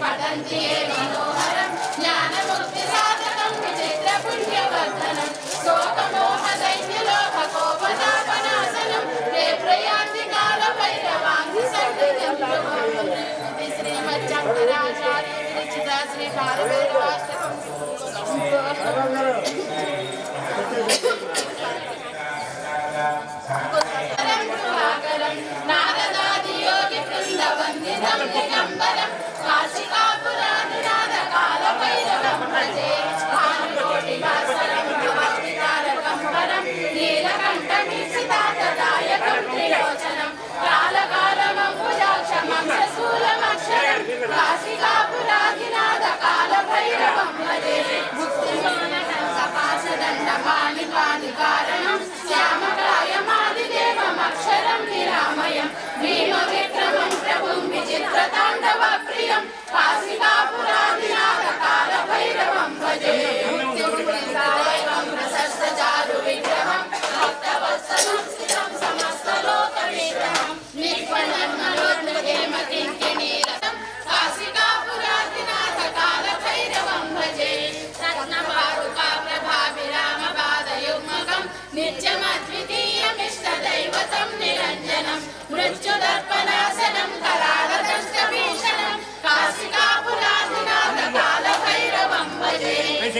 పఠంతి ఏ మనోహరం జ్ఞానముక్తి సాధకం విచిత్ర పుణ్యవర్ధనం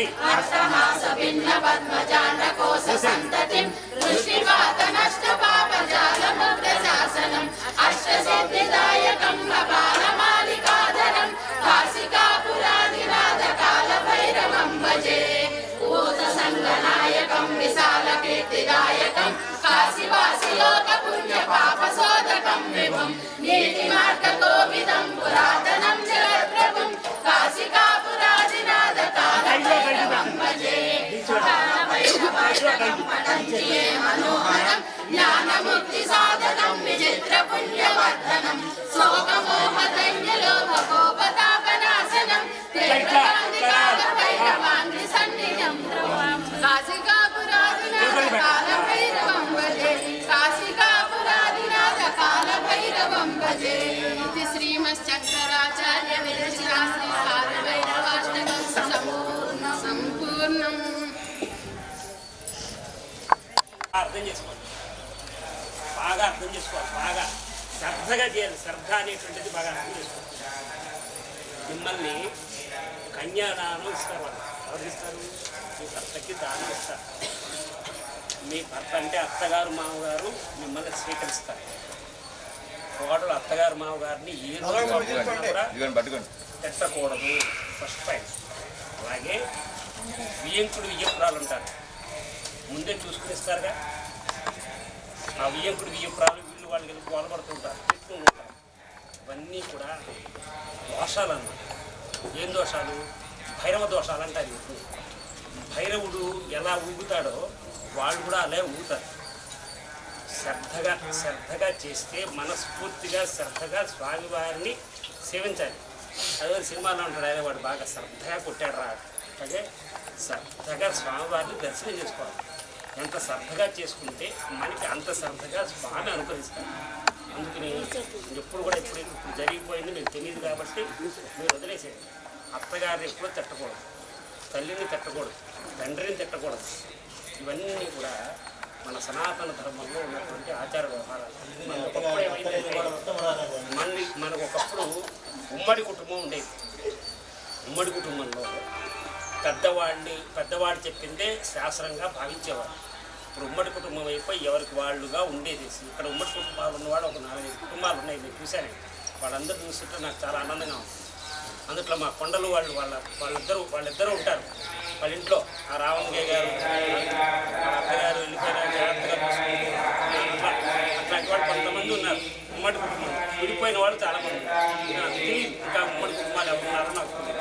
సంతతి అష్టమాస భిన్న పద్మజాండ కోశ సంతతిం దృష్టిపాత నష్ట పాపజాల ముద్ర శాసనం అష్ట సిద్ధిదాయకం కాల భైరవం భజే భూత సంగనాయకం విశాల కీర్తిదాయకం కాశీవాసి లోక పుణ్య పాప శోధకం విభం నీతి మార్గ కోవిదం పురాతనం జ్ఞానముక్తి సాధకం విచిత్ర పుణ్య అర్థం చేసుకోవాలి. బాగా అర్థం చేసుకోవాలి. బాగా శ్రద్ధగా చేయాలి. శ్రద్ధ అనేటువంటిది బాగా అర్థం చేసుకోవాలి. మిమ్మల్ని కన్యాదానం ఇస్తారు. వాళ్ళు ఎవరు ఇస్తారు? మీ భర్తకి దానం ఇస్తారు. మీ భర్త అంటే అత్తగారు మామగారు మిమ్మల్ని స్వీకరిస్తారు. కోడలు అత్తగారు మామగారిని ఏ రోజు పెట్టకూడదు. ఫస్ట్ పాయింట్ అలాగే వియ్యంకుడు వియ్యపురాలు ఉంటారు. ముందే చూసుకుని ఇస్తారుగా ఆ వియ్యంకుడు వియ్యపురాలు వీళ్ళు వాళ్ళు కలిపి గోలపడుతుంటారు తిట్టుకుంటూ ఉంటారు. ఇవన్నీ కూడా దోషాలు అన్నమాట. ఏం దోషాలు? భైరవ దోషాలు అంటారు ఇప్పుడు భైరవుడు ఎలా ఊగుతాడో వాళ్ళు కూడా అలా ఊగుతారు. శ్రద్ధగా శ్రద్ధగా చేస్తే మనస్ఫూర్తిగా శ్రద్ధగా స్వామివారిని సేవించాలి. అదే సినిమాలో ఉంటాడు ఆయన వాడు బాగా శ్రద్ధగా కొట్టాడు రా అలాగే శ్రద్ధగా స్వామివారిని దర్శనం చేసుకోవాలి. ఎంత శ్రద్ధగా చేసుకుంటే మనకి అంత శ్రద్ధగా బాగా అనుగ్రహిస్తారు అందుకని ఎప్పుడు కూడా ఇప్పుడు ఇప్పుడు జరిగిపోయింది మీకు తెలియదు కాబట్టి మీరు వదిలేసేయండి. అత్తగారిని ఎప్పుడూ తిట్టకూడదు. తల్లిని తిట్టకూడదు. తండ్రిని తిట్టకూడదు. ఇవన్నీ కూడా మన సనాతన ధర్మంలో ఉన్నటువంటి ఆచార వ్యవహారాలు. మనకు ఒకప్పుడు ఏమైందంటే మనకు ఒకప్పుడు ఉమ్మడి కుటుంబం ఉండేది. ఉమ్మడి కుటుంబంలో పెద్దవాడిని పెద్దవాడు చెప్పిందే శాస్త్రంగా భావించేవారు ఇప్పుడు ఉమ్మడి కుటుంబం అయిపోయి ఎవరికి వాళ్ళుగా ఉండేది. ఇక్కడ ఉమ్మడి కుటుంబాలు ఉన్నవాడు ఒక నాలుగైదు కుటుంబాలు ఉన్నాయి. నేను చూశాను వాళ్ళందరూ చూస్తుంటే నాకు చాలా ఆనందంగా ఉంది. అందుట్లో మా కొండలు వాళ్ళు వాళ్ళ వాళ్ళిద్దరూ వాళ్ళిద్దరూ ఉంటారు. వాళ్ళ ఇంట్లో ఆ రావణయ్య గారు అత్తగారు వెళ్ళిపోయిన జాగ్రత్తగా అట్లా అట్లాంటి వాళ్ళు కొంతమంది ఉన్నారు. ఉమ్మడి కుటుంబం. విడిపోయిన వాళ్ళు చాలామంది నాకు తెలియదు ఇంకా ఉమ్మడి కుటుంబాలు ఎవరున్నారో నాకు తెలియదు.